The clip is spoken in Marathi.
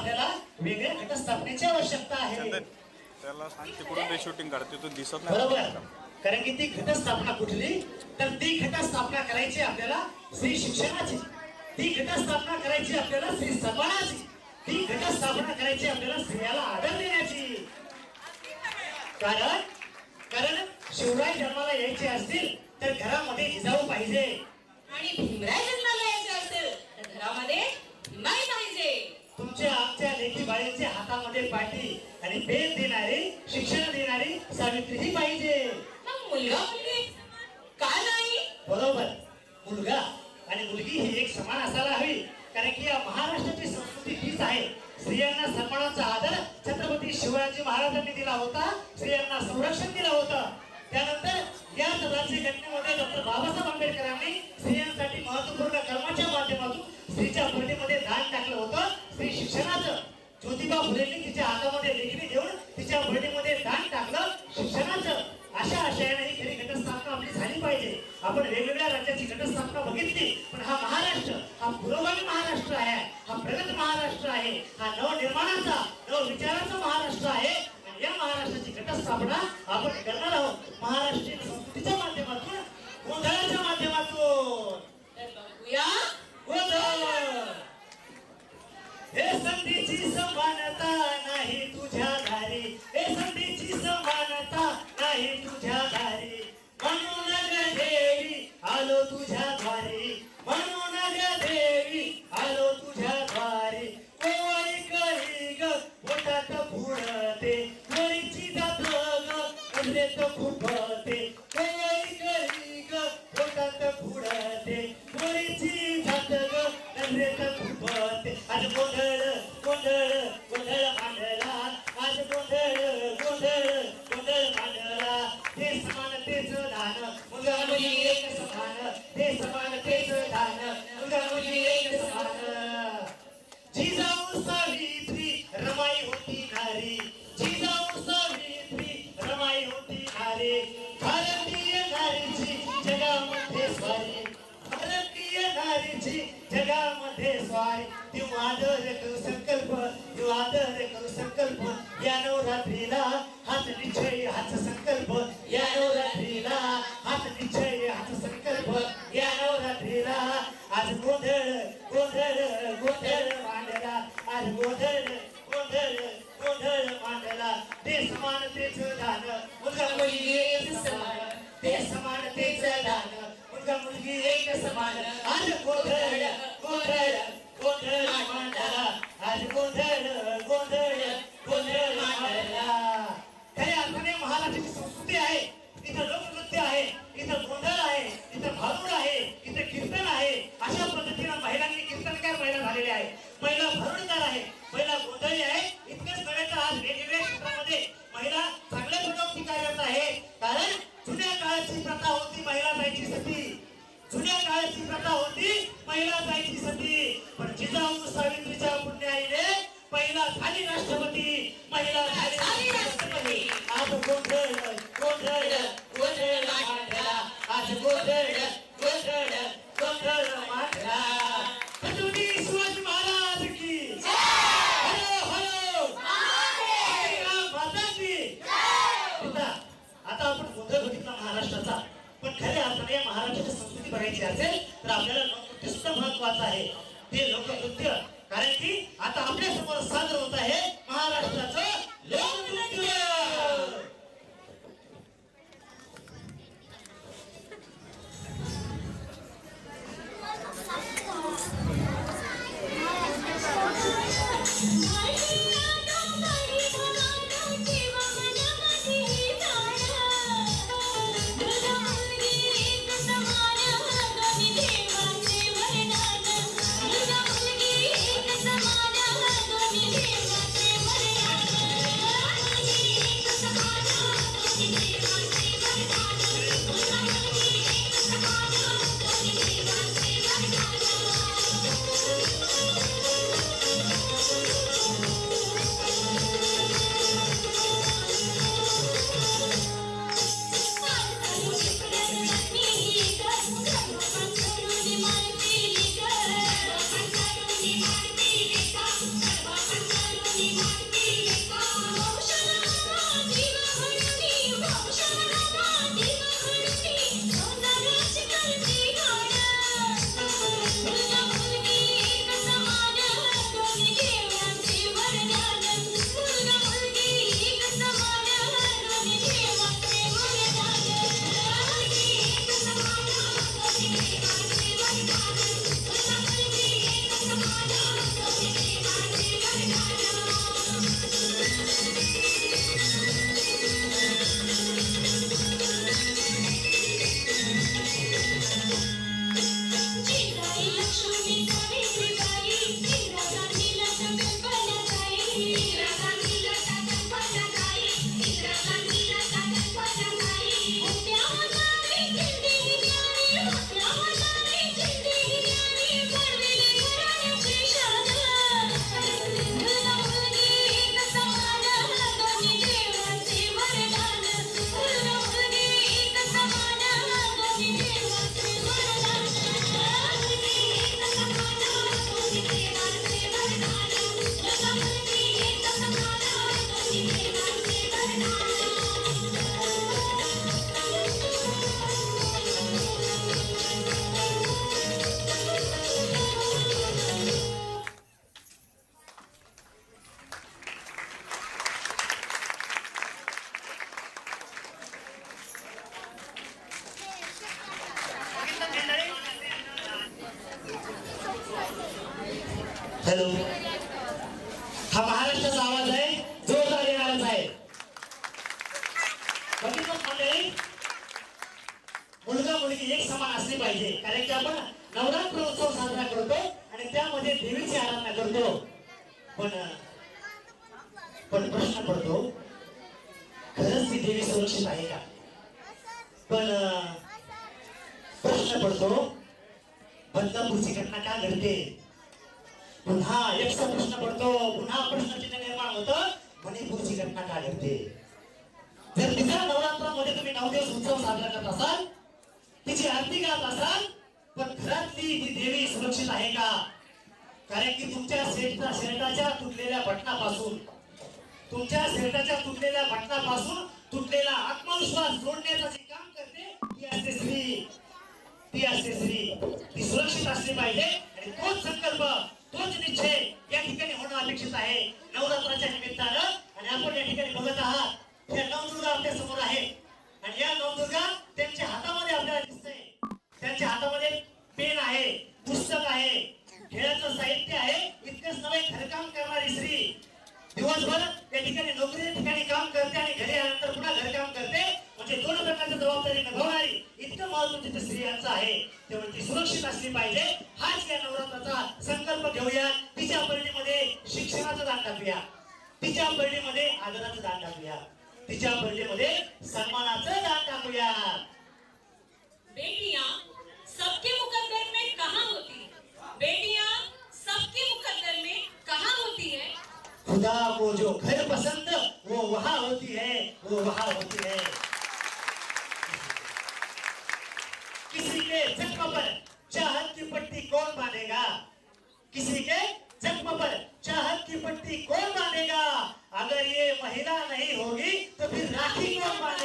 आपल्याला वेगळ्या घटस्थापनेची आवश्यकता आहे. त्याला सांग तिकडून ते शूटिंग काढते तू दिसत नाही. बरोबर. कारण की ती घटस्थापना कुठली? तर ती घटस्थापना करायची आपल्याला श्री शिक्षणाची. ती घटस्थापना करायची आपल्याला श्री सन्मानाची. ती घटस्थापना करायची आपल्याला स्त्रियाला आदर देण्याची. कारण कारण शिवराय जन्माला यायचे असतील तर घरामध्ये जिजाऊ पाहिजे. आणि भीमराय जन्माला यायचे असेल तर घरामध्ये भीमाई पाहिजे तुमच्या आमच्या लेखी बाळींच्या हातामध्ये पाठी आणि पेन देणारी शिक्षण देणारी सावित्री ही पाहिजे. मुलगा मुलगी का नाही? बरोबर. मुलगा आणि मुलगी ही एक समान असायला हवी. कारण की या महाराष्ट्राची संस्कृती हीच आहे. स्त्रियांना सन्मानाचा आदर छत्रपती शिवाजी महाराजांनी दिला होता. स्त्रियांना संरक्षण दिलं होतं. त्यानंतर याच राज्यघटनेमध्ये डॉक्टर बाबासाहेब आंबेडकरांनी स्त्रियांसाठी महत्त्वपूर्ण कर्माच्या माध्यमातून स्त्रीच्या पडीमध्ये दान टाकलं होतं. स्त्री शिक्षणाचं. ज्योतिबा फुलेंनी तिच्या हातामध्ये लेखणी देऊन तिच्या बहिणीमध्ये दान टाकलं. शिक्षणाचं अशा आशयाने ही खरी घटस्थापना आपली झाली पाहिजे. आपण वेगवेगळ्या राज्याची घटस्थापना बघितली पण हा महाराष्ट्र हा पुरोगामी महाराष्ट्र आहे. हा प्रगत महाराष्ट्र आहे. हा नवनिर्माणाचा नवविचाराचा महाराष्ट्र आहे. आणि या महाराष्ट्राची घटस्थापना आपण करणार आहोत महाराष्ट्रीय संस्कृतीच्या माध्यमातून गोंधळाच्या माध्यमातून. बघूया. गोंधळ! हे संधीची समानता नाही तुझ्या घारी. हे संधीची समानता नाही तुझ्या घारी. म्हणून ग देवी आलो तुझ्या द्वारी म्हणून ग देवी आलो तुझ्या द्वारी कोळी कळी ग पोटात फुडते वरीची जात ग नजरेत खुपते कोळी कळी ग पोटात फुडते वरीची जात ग नजरेत खुपते आज गोंधळ गोंधळ गोंधळ मांडला आज गोंधळ गोंधळ गोंधळ मांडला ते समानतेच दान मुलगा मुली एक समान. ते समानतेच दान मुलगा मुली एक समान. नारीची जगामध्ये स्वाय ती आदर करू संकल्प ती आदर करू संकल्प. या नवरात्रीला हाच निश्चय हाच संकल्प. या नवरात्री हाच निश्चय हाच संकल्प या नवरात्रीला आज गोंधळ गोंधळ गोंधळ मांडला आज गोंधळ गोंधळ गोंधळ मांडला ते समानतेचं दान मुलगा मुलगी एक समान ते समानतेचं दान मुलगा मुलगी एक समान आज गोंधळ गोंधळ गोंधळ मांडला आज गोंधळ गोंधळ गोंधळ मांडला खऱ्या अर्थाने महाराष्ट्राची संस्कृती आहे इथं लोकनृत्य आहे इथं गोंधळ आहे इथं भारूड आहे इथं कीर्तन आहे अशा पद्धतीनं महिलांनी कीर्तनकार महिला झालेल्या आहे महिला भारुडकार आहे महिला गोंधळी आहे इतकंच नव्हे तर आज वेगवेगळ्या क्षेत्रामध्ये महिला चांगल्या पदावरती कार्यरत आहे कारण जुन्या काळाची प्रथा होती महिला जायची सती. जुन्या काळाची प्रथा होती महिला जायची सती. पण जिजाऊ सावित्रीच्या पुण्याईने पहिला झाली राष्ट्रपती महिला झाली राष्ट्रपती. आज गोंधळ गोंधळ गोंधळ आज गोंधळ गोंधळ गोंधळ मांडला छत्रपती शिवाजी महाराज की हॅलो हॅलो माता की पिता, आता आपण गोंधळ बघितला महाराष्ट्राचा पण खऱ्या अर्थाने या महाराष्ट्राची संस्कृती बघायची असेल तर आपल्याला लोकनृत्य सुद्धा महत्वाचं आहे. ते लोकनृत्य कारण की आता आपल्यासमोर सादर होत आहे महाराष्ट्राचं लोकनृत्य हॅलो. हा महाराष्ट्राचा आवाज आहे जोरदार येणारच आहे. मुलगा मुलगी एक समान असली पाहिजे कारण की आपण नवरात्र उत्सव साजरा करतो आणि त्यामध्ये देवीची आराधना करतो. पण पण प्रश्न पडतो खरंच ती देवी सुरक्षित आहे का? पण प्रश्न पडतो बदलापूरची घटना का घडते? पुन्हा एकचा प्रश्न पडतो पुन्हा प्रश्नचिन्ह निर्माण होतं. मणिपूरची घटना काय घडते जर तिसऱ्या नवरात्रामध्ये तुम्ही नऊ दिवस उत्सव साजरा करत असाल तिची आरती करत असाल पण घरातली ती देवी सुरक्षित आहे का? कारण की तुमच्या शेठच्या शेरटाच्या तुटलेल्या बटनापासून तुमच्या शेरटाच्या तुटलेल्या बटनापासून तुटलेला आत्मविश्वास जोडण्याचं जे काम करते ती असते स्त्री ती असते स्त्री ती सुरक्षित असली पाहिजे आणि तोच संकल्प तोच निश्चय या ठिकाणी होणं अपेक्षित आहे. नवरात्राच्या निमित्तानं आणि आपण या ठिकाणी बघत आहात या नवदुर्गा आपल्यासमोर आहे. आणि या नवदुर्गा त्यांच्या हातामध्ये आपल्याला दिसतंय. त्यांच्या हातामध्ये पेन आहे पुस्तक आहे खेळाचं साहित्य आहे. इतकंच नव्हे घरकाम करणारी स्त्री दिवसभर त्या ठिकाणी नोकरीच्या ठिकाणी काम करते आणि घरी आल्यानंतर पुन्हा घरकाम करते. म्हणजे दोन प्रकारची जबाबदारी निभावणारी इतकं महत्त्व तिथे स्त्रियांचं आहे. त्यामुळे ती सुरक्षित असली पाहिजे. हाच या नवरात्राचा संकल्प घेऊया. तिच्या बर्डीमध्ये शिक्षणाचं दान टाकूया. तिच्या बर्डीमध्ये आदराचं दान टाकूया. तिच्या बर्डीमध्ये सन्मानाचं दान टाकूया. बेटियां सबके मुकद्दर में कहाँ होती है? बेटियां सबके मुकद्दर में कहाँ होती है? खुदा को जो घर पसंद वो वहां होती है वो वहां होती है। किसी के जख्म पर की पट्टी कौन बांधेगा? किसी के जख्म पर चाहत की पट्टी कौन बांधेगा? अगर ये महिला नहीं होगी तो फिर राखी कौन बांधेगा?